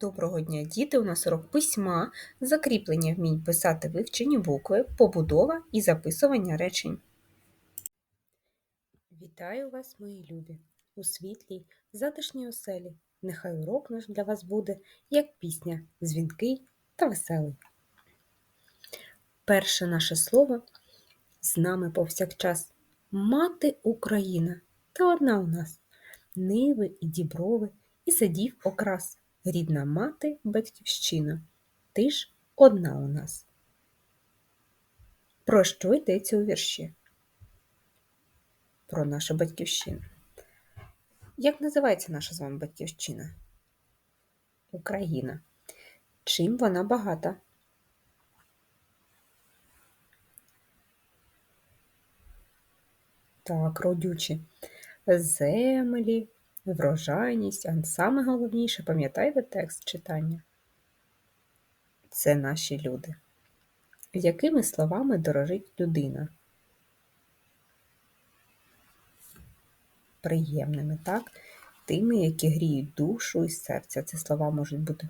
Доброго дня, діти! У нас урок письма, закріплення вмінь писати вивчені букви, побудова і записування речень. Вітаю вас, мої любі, у світлій, затишній оселі. Нехай урок наш для вас буде, як пісня, дзвінкий та веселий. Перше наше слово з нами повсякчас мати Україна та одна у нас ниви і діброви, і садів окрас. Рідна мати батьківщина, ти ж одна у нас. Про що йдеться у вірші? Про нашу батьківщину. Як називається наша з вами батьківщина? Україна. Чим вона багата? Так, родючі. Землі, врожайність, а саме головніше, пам'ятаєте текст читання? Це наші люди. Якими словами дорожить людина? Приємними, так? Тими, які гріють душу і серця. Це слова можуть бути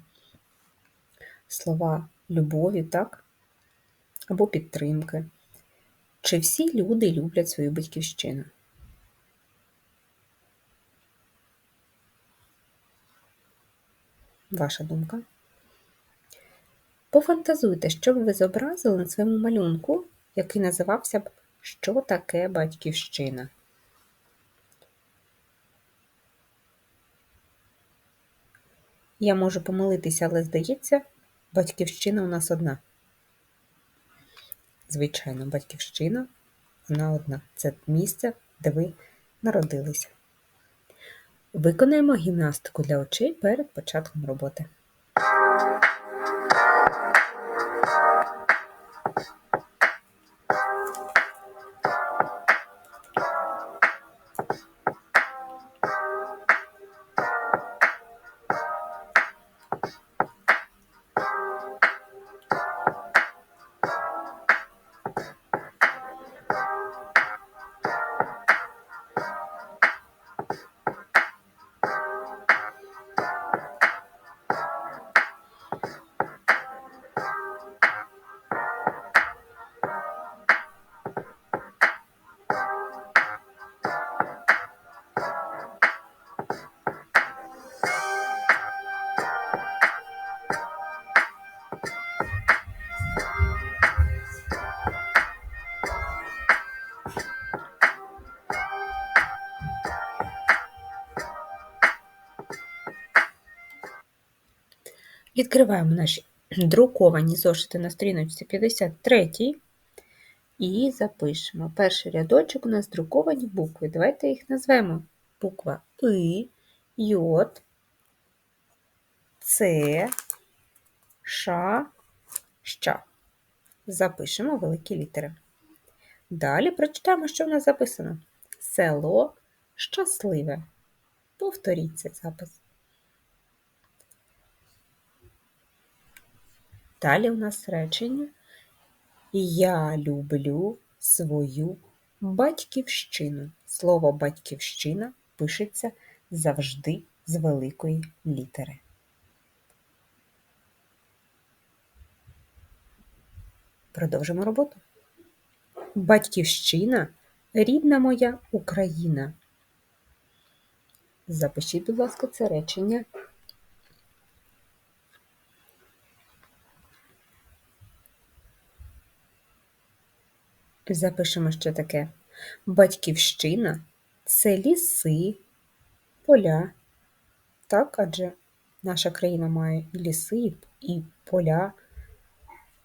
слова любові, так? Або підтримки. Чи всі люди люблять свою батьківщину? Ваша думка? Пофантазуйте, що б ви зобразили на своєму малюнку, який називався б Що таке батьківщина? Я можу помилитися, але здається, батьківщина у нас одна. Звичайно, батьківщина вона одна. Це місце, де ви народилися. Виконаємо гімнастику для очей перед початком роботи. Відкриваємо наші друковані зошити на сторіночці 53 і запишемо. Перший рядочок у нас друковані букви. Давайте їх назвемо. Буква И, Й, С, Ш, Щ. Запишемо великі літери. Далі прочитаємо, що в нас записано. Село щасливе. Повторіть цей запис. Далі у нас речення Я люблю свою батьківщину. Слово батьківщина пишеться завжди з великої літери. Продовжимо роботу. Батьківщина рідна моя Україна. Запишіть, будь ласка, це речення Запишемо ще таке. Батьківщина це ліси, поля. Так, адже наша країна має і ліси, і поля.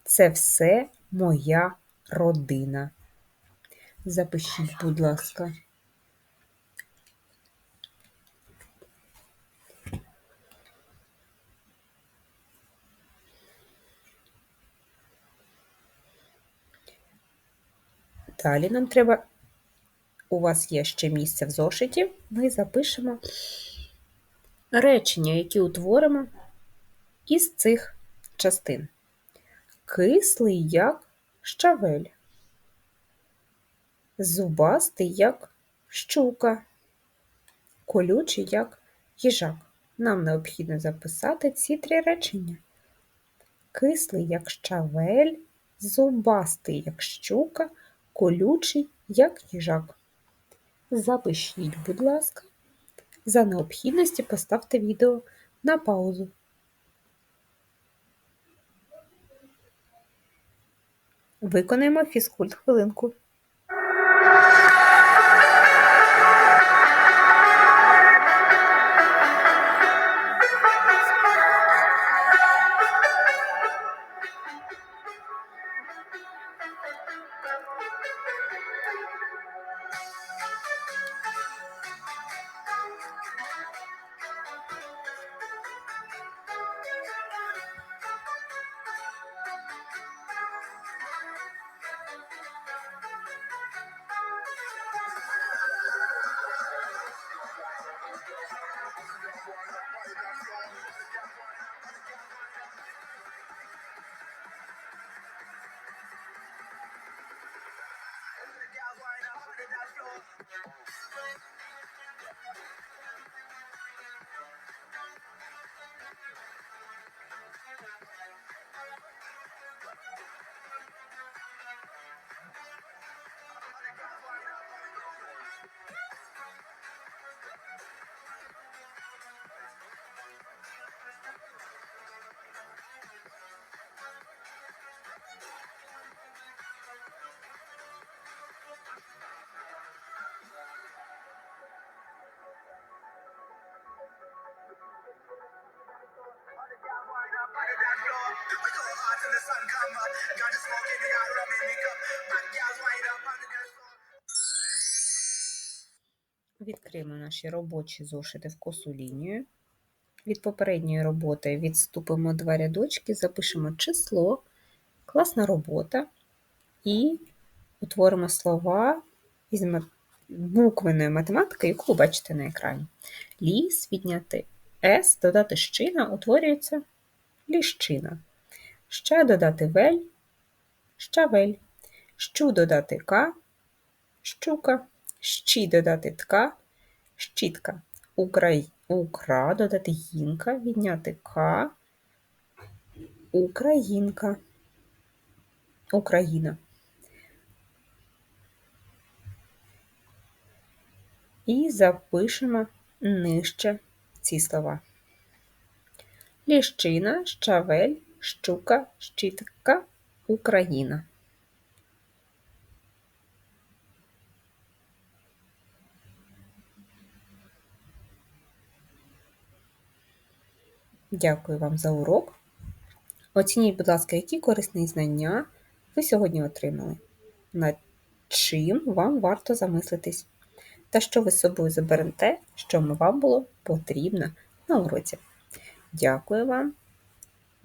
Це все моя родина. Запишіть, будь ласка. Далі нам треба, у вас є ще місце в зошиті, ми запишемо речення, які утворимо із цих частин. Кислий, як щавель, зубастий, як щука, колючий, як їжак. Нам необхідно записати ці три речення. Кислий, як щавель, зубастий, як щука, колючий, як їжак. Запишіть, будь ласка. За необхідності поставте відео на паузу. Виконаємо фізкульт хвилинку. Відкриємо наші робочі зошити в косу лінію. Від попередньої роботи відступимо два рядочки, запишемо число, класна робота і утворимо слова із буквеної математики, яку ви бачите на екрані. Ліс відняти С, додати щина, утворюється ліщина. Ще додати вель, щавель. Щу додати К, щука. Щі додати тка, щітка. Украй, укра додати гінка, відняти К, українка. Україна. І запишемо нижче ці слова. Ліщина, щавель, щука, щітка, Україна. Дякую вам за урок. Оцініть, будь ласка, які корисні знання ви сьогодні отримали, над чим вам варто замислитись, та що ви з собою заберете, що вам було потрібно на уроці. Дякую вам.